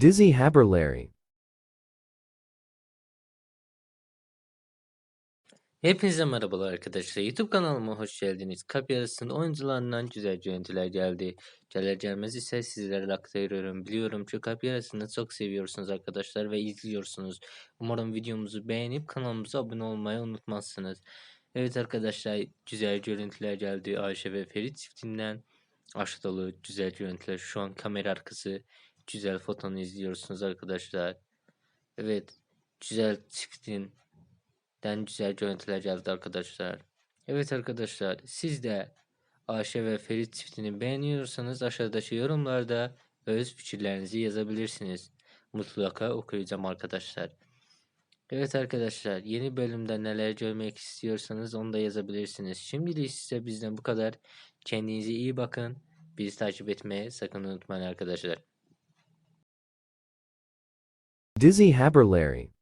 Dizzy Haberlarry. Hepinize merhabalar arkadaşlar. YouTube kanalıma hoş geldiniz. Kapı arasının oyuncularından güzel görüntüler geldi. Gelir gelmez ise sizlere aktarıyorum. Biliyorum ki kapı arasını çok seviyorsunuz arkadaşlar ve izliyorsunuz. Umarım videomuzu beğenip kanalımıza abone olmayı unutmazsınız. Evet arkadaşlar güzel görüntüler geldi. Ayşe ve Ferit çiftinden. Aşk dolu güzel görüntüler. Şu an kamera arkası güzel fotonu izliyorsunuz arkadaşlar. Evet güzel den güzel görüntüler geldi arkadaşlar. Evet arkadaşlar siz de Ayşe ve Ferit çiftini beğeniyorsanız aşağıdaki yorumlarda öz fikirlerinizi yazabilirsiniz. Mutlaka okuyacağım arkadaşlar. Evet arkadaşlar yeni bölümde neler görmek istiyorsanız onu da yazabilirsiniz. Şimdilik size bizden bu kadar. Kendinize iyi bakın. Bizi takip etmeye sakın unutmayın arkadaşlar. Dizzy Haberlarry.